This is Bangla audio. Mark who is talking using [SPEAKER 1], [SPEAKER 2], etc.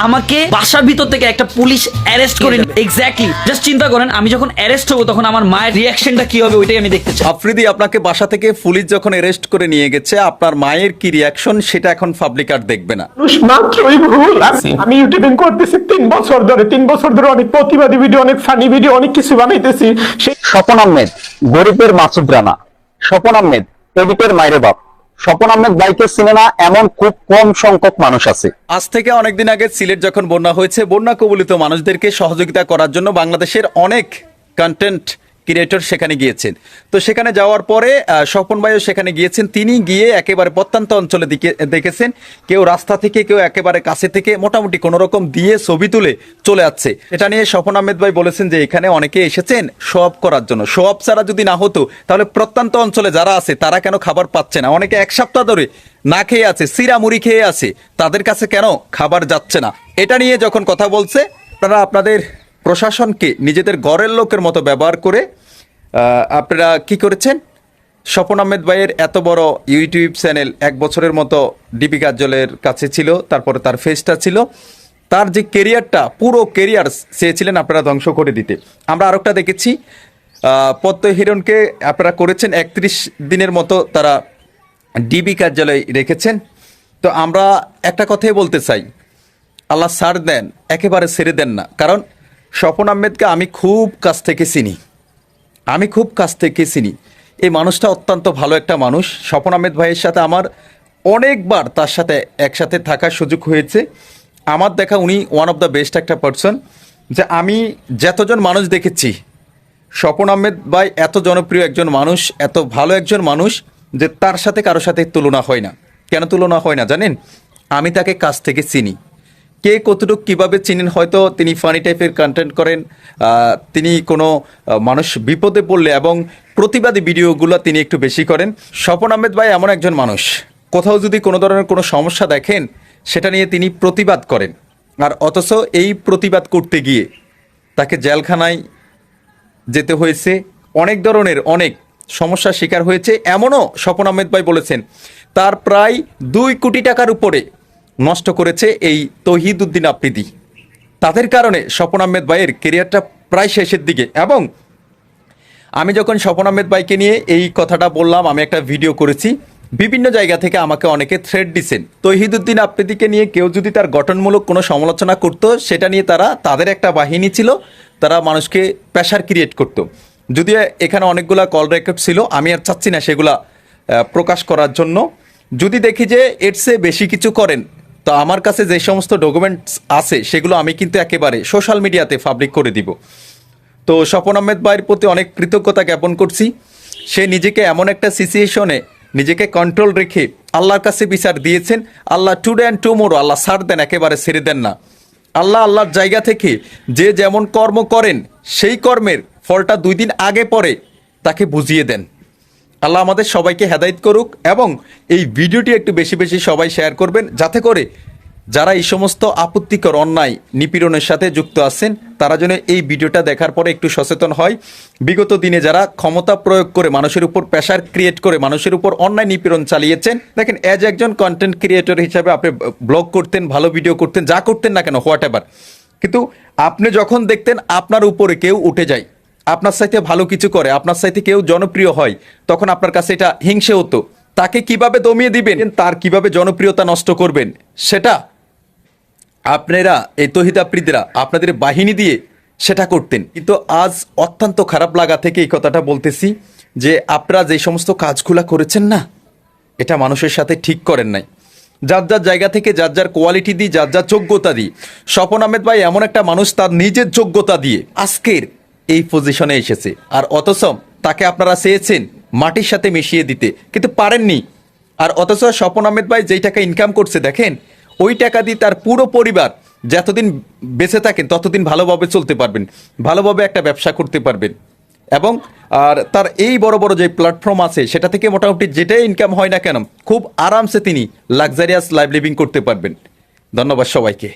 [SPEAKER 1] আমাকে বাসার ভিতর থেকে একটা পুলিশ অ্যারেস্ট করে এক্স্যাক্টলি জাস্ট চিন্তা করেন আমি যখন অ্যারেস্ট হব তখন আমার মায়ের রিয়াকশনটা কি হবে ওইটাই আমি দেখতে চাই।
[SPEAKER 2] আফ্রিদি আপনাকে বাসা থেকে পুলিশ যখন অ্যারেস্ট করে নিয়ে গেছে আপনার মায়ের কি রিয়াকশন সেটা এখন পাবলিক আর দেখবে না।
[SPEAKER 3] মাত্রই ভুল। আমি- আমি ইউটিউবিং করতেছি তিন বছর ধরে। তিন বছর ধরে অনেক প্রতিবাদী ভিডিও অনেক ফানি ভিডিও অনেক কিছু বানাইতেছি। সেই
[SPEAKER 4] স্বপন আহমেদ গরিবের মাসুদ রানা। স্বপন আহমেদ এডিটের মায়ের বাপ। স্বপন আহমেদ বাইকে সিনেমা এমন খুব কম সংখ্যক মানুষ আছে।
[SPEAKER 2] আজ থেকে অনেকদিন আগে সিলেট যখন বন্যা হয়েছে, বন্যা কবলিত মানুষদেরকে সহযোগিতা করার জন্য বাংলাদেশের অনেক কন্টেন্ট ক্রিয়েটর সেখানে গিয়েছেন। তো সেখানে যাওয়ার পরে স্বপন ভাইও সেখানে গিয়েছেন। তিনি গিয়ে একেবারে প্রত্যন্ত অঞ্চলে দিকে, দেখেছেন। কেউ রাস্তা থেকে, কেউ একেবারে কাছে থেকে মোটামুটি কোনো রকম দিয়ে ছবি তুলে চলে যাচ্ছে। এটা নিয়ে স্বপন আহমেদ ভাই বলেছেন যে, এখানে অনেকে এসেছেন শো করার জন্য। শো ছাড়া যদি না হতো, তাহলে প্রত্যন্ত অঞ্চলে যারা আছে, তারা কেন খাবার পাচ্ছে না? অনেকে এক সপ্তাহ ধরে না খেয়ে আছে সিরা মুড়ি খেয়ে আছে। তাদের কাছে কেন খাবার যাচ্ছে না? এটা নিয়ে যখন কথা বলছে, আপনারা আপনাদের প্রশাসনকে নিজেদের ঘরের লোকের মতো ব্যবহার করে আপনারা কি করেছেন? স্বপন আহমেদ ভাইয়ের এত বড় ইউটিউব চ্যানেল এক বছরের মতো ডিবি কার্যালয়ের কাছে ছিল, তারপরে তার ফেসটা ছিল। তার যে কেরিয়ারটা পুরো কেরিয়ার চেয়েছিলেন আপনারা ধ্বংস করে দিতে। আমরা আরেকটা দেখেছি পদ্ম হিরণকে আপনারা করেছেন একত্রিশ দিনের মতো তারা ডিবি কার্যালয়ে রেখেছেন। তো আমরা একটা কথাই বলতে চাই, আল্লাহ সার দেন, একেবারে ছেড়ে দেন না। কারণ স্বপন আহমেদকে আমি খুব কাছ থেকে চিনি। আমি খুব কাছ থেকে চিনি। এই মানুষটা অত্যন্ত ভালো একটা মানুষ। স্বপন আহমেদ ভাইয়ের সাথে আমার অনেকবার তার সাথে একসাথে থাকার সুযোগ হয়েছে। আমার দেখা উনি ওয়ান অফ দ্য বেস্ট একটা পার্সন যে আমি যতজন মানুষ দেখেছি, স্বপন আহমেদ ভাই এত জনপ্রিয় একজন মানুষ, এত ভালো একজন মানুষ, যে তার সাথে কারোর সাথে তুলনা হয় না। কেন তুলনা হয় না জানেন? আমি তাকে কাছ থেকে চিনি। কে কতটুকু কীভাবে চিনেন? হয়তো তিনি ফানি টাইপের কন্টেন্ট করেন তিনি কোনো মানুষ বিপদে পড়লে এবং প্রতিবাদী ভিডিওগুলো তিনি একটু বেশি করেন। স্বপন আহমেদ ভাই এমন একজন মানুষ, কোথাও যদি কোনো ধরনের কোনো সমস্যা দেখেন, সেটা নিয়ে তিনি প্রতিবাদ করেন। আর অথচ এই প্রতিবাদ করতে গিয়ে তাকে জেলখানায় যেতে হয়েছে। অনেক ধরনের, অনেক সমস্যার শিকার হয়েছে। এমনও স্বপন আহমেদ ভাই বলেছেন, তার প্রায় দুই কোটি টাকার উপরে নষ্ট করেছে এই তহিদ উদ্দিন আফ্রিদি তাদের কারণে স্বপন আহমেদ ভাইয়ের কেরিয়ারটা প্রায় শেষের দিকে এবং আমি যখন স্বপন আহমেদ ভাইকে নিয়ে এই কথাটা বললাম, আমি একটা ভিডিও করেছি। বিভিন্ন জায়গা থেকে আমাকে অনেকে থ্রেড দিছেন তহিদুদ্দিন আফ্রিদিকে নিয়ে কেউ যদি তার গঠনমূলক কোনো সমালোচনা করতো, সেটা নিয়ে তারা তাদের একটা বাহিনী ছিল, তারা মানুষকে প্রেশার ক্রিয়েট করতো। যদিও এখানে অনেকগুলা কল রেকর্ড ছিল, আমি আর চাচ্ছি না সেগুলা প্রকাশ করার জন্য। যদি দেখি যে চেয়ে বেশি কিছু করেন তো আমার কাছে যে সমস্ত ডকুমেন্টস আছে, সেগুলো আমি কিন্তু একেবারে সোশ্যাল মিডিয়াতে পাবলিক করে দিব। তো স্বপন আহমেদ ভাইয়ের প্রতি অনেক কৃতজ্ঞতা জ্ঞাপন করছি। সে নিজেকে এমন একটা সিচুয়েশনে নিজেকে কন্ট্রোল রেখে আল্লাহর কাছে বিচার দিয়েছেন। আল্লাহ টুডে অ্যান্ড টুমোরো আল্লাহ সার দেন, একেবারে ছেড়ে দেন না। আল্লাহ আল্লাহর জায়গা থেকে যে যেমন কর্ম করেন, সেই কর্মের ফলটা দুই দিন আগে পরে তাকে বুঝিয়ে দেন। আল্লাহ আমাদের সবাইকে হেদায়েত করুক এবং এই ভিডিওটি একটু বেশি বেশি সবাই শেয়ার করবেন, যাতে করে যারা এই সমস্ত আপত্তিকর, অন্যায়, নিপীড়নের সাথে যুক্ত আছেন, তারা যেন এই ভিডিওটা দেখার পরে একটু সচেতন হয়। বিগত দিনে যারা ক্ষমতা প্রয়োগ করে মানুষের উপর প্রেশার ক্রিয়েট করে মানুষের উপর অন্যায় নিপীড়ন চালিয়েছেন, দেখেন অ্যাজ একজন কন্টেন্ট ক্রিয়েটর হিসাবে আপনি ব্লগ করতেন, ভালো ভিডিও করতেন, যা করতেন না কেন হোয়াট কিন্তু আপনি যখন দেখতেন আপনার উপরে কেউ উঠে যায় আপনার সাথে ভালো কিছু করে, আপনার সাথে কেউ জনপ্রিয় হয়, তখন আপনার কাছে এটা হিংসে হতো। তাকে কীভাবে দমিয়ে দিবেন? তার কীভাবে জনপ্রিয়তা নষ্ট করবেন? সেটা আপনারা, এই তহিদাপ্রীতরা আপনাদের বাহিনী দিয়ে সেটা করতেন। কিন্তু আজ অত্যন্ত খারাপ লাগা থেকে এই কথাটা বলতেছি যে, আপনারা যে সমস্ত কাজগুলা করেছেন না, এটা মানুষের সাথে ঠিক করেন নাই। যার যার জায়গা থেকে, যার যার কোয়ালিটি দিই যার যার যোগ্যতা দিই স্বপন আহমেদ ভাই এমন একটা মানুষ, তার নিজের যোগ্যতা দিয়ে, আজকের এই পজিশনে এসেছে। আর অথচ তাকে আপনারা চেয়েছেন মাটির সাথে মিশিয়ে দিতে, কিন্তু পারেননি। আর অথচ স্বপন আহমেদ ভাই যেই টাকা ইনকাম করছে, দেখেন, ওই টাকা দিয়ে তার পুরো পরিবার যতদিন বেঁচে থাকেন, ততদিন ভালোভাবে চলতে পারবেন, ভালোভাবে একটা ব্যবসা করতে পারবেন। এবং, আর তার এই বড় বড় যে প্ল্যাটফর্ম আছে, সেটা থেকে মোটামুটি যেটাই ইনকাম হয় না কেন, খুব আরামসে তিনি লাক্সারিয়াস লাইভ লিভিং করতে পারবেন। ধন্যবাদ সবাইকে।